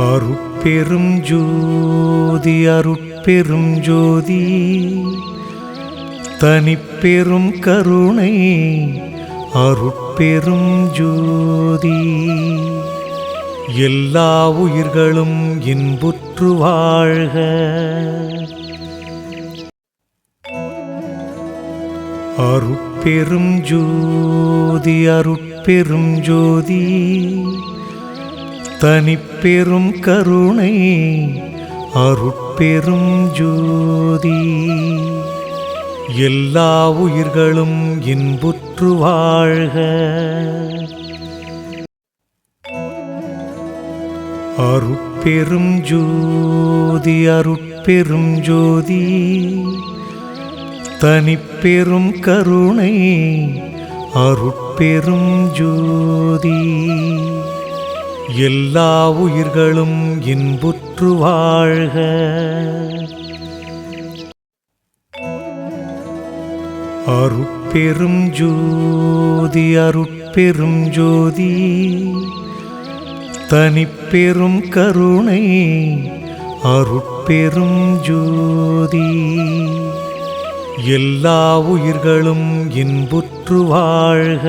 அருட்பெரும் ஜோதி அருட்பெரும் ஜோதி. தனிப்பெரும் கருணை அருட்பெரும் ஜோதி. எல்லா உயிர்களும் இன்புற்று வாழ்க. அருட்பெரும் ஜோதி அருட்பெரும் ஜோதி. தனிப்பெரும் கருணை அருட்பெரும் ஜோதி. எல்லா உயிர்களும் இன்புற்று வாழ்க. அருட்பெரும் ஜோதி அருட்பெரும் ஜோதி. தனிப்பெரும் கருணை அருட்பெரும் ஜோதி. எல்லா உயிர்களும் இன்புற்று வாழ்க. அருட்பெரும் ஜோதி அருட்பெரும் ஜோதி தனிப்பெரும் கருணை அருட்பெரும் ஜோதி. எல்லா உயிர்களும் இன்புற்று வாழ்க.